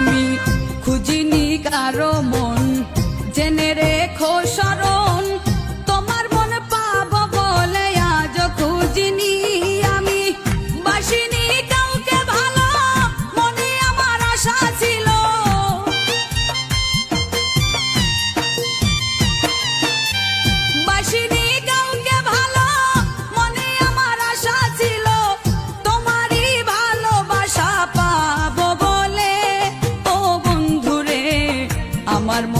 আমি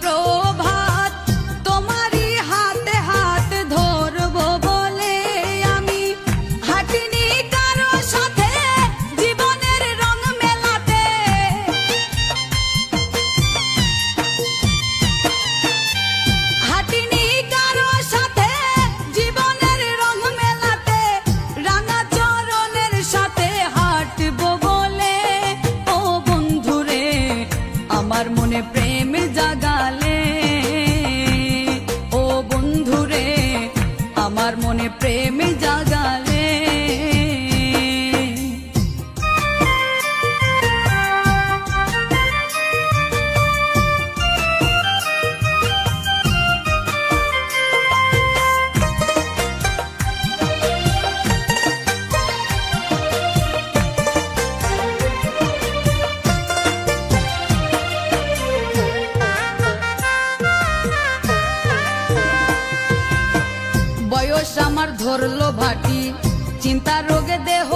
প্রভাত, তোমারই হাতে হাত বলে আমি। সাথে জীবনের মেলাতে। সাথে জীবনের রং মেলাতে সাথে বলে। আমার মনে প্রেম আমার মনে ধরলো ভাটি। চিন্তা রোগে দেহ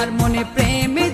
আমার মনে প্রেমে